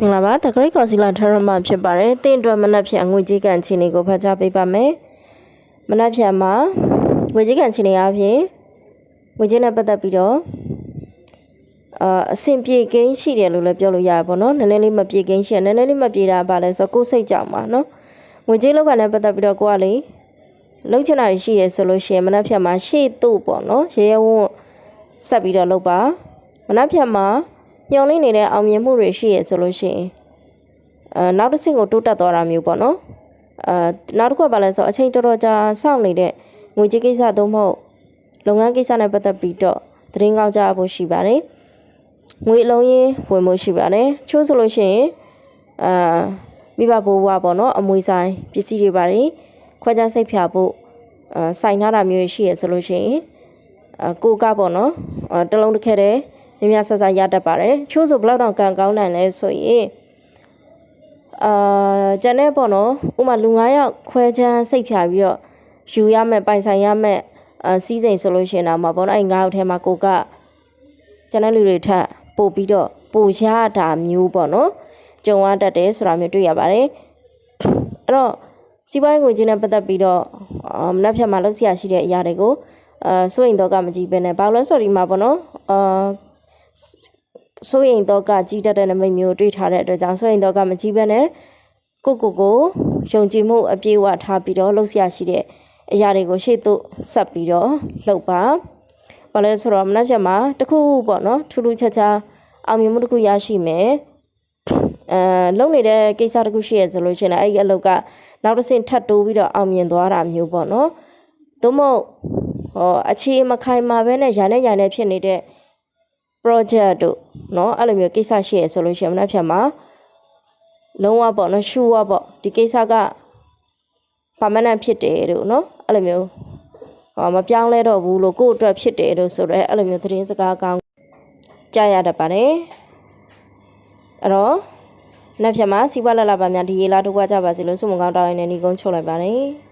မင်္ဂလာပါတဂရိတ်ကော်စီလာထရမဖြစ်ပါတယ်တင့်အတွက်မနက်ဖြန်ငွေကြေးကန်ချီနေကိုဖတ်ကြားပေးပါမယ်မနက်ဖြန်မှာငွေကြေးကန်ချီနေအပြင်ငွေကြေးနဲ့ပတ်သက်ပြီးတော့အာအဆင်ပြေကိန်းရှိတယ်လို့လည်းပြောလို့ရပါဘောနော်နည်းနည်းလေးမပြေကိန်းရှိတယ်နည်းနည်းလေးမပြေတာပါလဲဆိုတော့ကိုယ်စိတ်ကြောက်ပါနော်ငွေကြေးလောက်ကနဲ့ပတ်သက်ပြီးတော့ကိုကလေလုံးချင်တာရှိရဆိုလို့ရှိရင်မနက်ဖြန်မှာရှေ့တို့ပေါ့နော်ရေရဲဝန်းဆက်ပြီးတော့လုပ်ပါမနက်ဖြန်မှာ ညှော်လင်းနေတဲ့အောင်မြင်မှုတွေရှိရဆိုလို့ရှိရင်အဲနောက်တစ်ဆင့်ကိုတိုးတက်သွားတာမျိုးပေါ့နော်အဲနောက်တစ်ခုကဘာလဲဆိုတော့အချိန်တော်တော်ကြာစောင့်နေတဲ့ငွေကြေးကိစ္စသို့မဟုတ်လုပ်ငန်းကိစ္စနဲ့ပတ်သက်ပြီးတော့သတင်းကောက်ကြဖို့ရှိပါတယ်ငွေအလုံးရင်းဝင်မှုရှိပါတယ်ချို့ဆိုလို့ရှိရင်အာမိဘဘိုးဘွားပေါ့နော်အမွေဆိုင်ပစ္စည်းတွေပါတယ်ခွဲခြားစိတ်ဖြာဖို့အာစိုင်ထားတာမျိုးရှိရဆိုလို့ရှိရင်အာကိုကပေါ့နော်အာတစ်လုံးတစ်ခဲတည်း မြင်မြဆဆရတတ်ပါတယ်ချို့ဆိုဘယ်လောက်တောင်ကံကောင်းနိုင်လဲဆိုရင်အာကျန်တဲ့ပေါ့နော်ဥမာလူ9ယောက်ခွဲချမ်းစိတ်ဖြာပြီးတော့ယူရမယ်ပိုင်ဆိုင်ရမယ်အာစီးစိမ်ဆိုလို့ရှိရင်တော့မှာပေါ့နော်အဲ9ယောက်ထဲမှာကိုကကျန်တဲ့လူတွေထပ်ပို့ပြီးတော့ပို့ရတာမျိုးပေါ့နော်ကြုံရတတ်တယ်ဆိုတာမျိုးတွေ့ရပါတယ်အဲ့တော့စီးပွားရေးငွေကြေးနဲ့ပတ်သက်ပြီးတော့အာမနှက်ဖြတ်မှာလောက်ဆရာရှိတဲ့အရာတွေကိုအာစိုးရင်တော့ကမကြည့်ပဲနဲ့ဘာလို့လဲဆိုတော့ဒီမှာပေါ့နော်အာ စိုးရင်တော့ကကြီးတတ်တဲ့နမိတ်မျိုးတွေ့ထားတဲ့အတွက်ကြောင့်စိုးရင်တော့ကမကြည့်ပဲနဲ့ကိုကိုကိုယုံကြည်မှုအပြည့်အဝထားပြီးတော့လှုပ်ရှားရှိတဲ့အရာတွေကိုရှေ့သို့ဆက်ပြီးတော့လှုပ်ပါဘာလဲဆိုတော့မနှက်ဖြတ်မှာတစ်ခုခုပေါ့နော်ထူးထူးခြားခြားအောင်မြင်မှုတစ်ခုရရှိမယ်အဲလုံနေတဲ့ကိစ္စတစ်ခုရှိရဆိုလို့ရှိရင်လည်းအဲ့ဒီအလုပ်ကနောက်တစ်ဆင့်ထပ်တိုးပြီးတော့အောင်မြင်သွားတာမျိုးပေါ့နော်သို့မဟုတ်ဟောအခြေမခိုင်မာပဲနဲ့ရန်နဲ့ရန်နဲ့ဖြစ်နေတဲ့ project တို့เนาะအဲ့လိုမျိုးကိစ္စရှိရဆိုလို့ရှိရင်မနှက်ဖြတ်မှာလုံးဝပေါ့နော်ရှူဝပေါ့ဒီကိစ္စက permanent ဖြစ်တယ်တို့เนาะအဲ့လိုမျိုးဟောမပြောင်းလဲတော့ဘူးလို့ကိုယ့်အတွက်ဖြစ်တယ်တို့ဆိုတော့အဲ့လိုမျိုးသတင်းစကားကောင်းကြားရတတ်ပါတယ်အဲ့တော့နောက်ဖြတ်မှာစီးပွားလလပါများဒီရေလာထုတ်ကြပါစေလို့ဆုမကောင်းတောင်းရင်းနဲ့ညီကုန်းချုပ်လိုက်ပါတယ်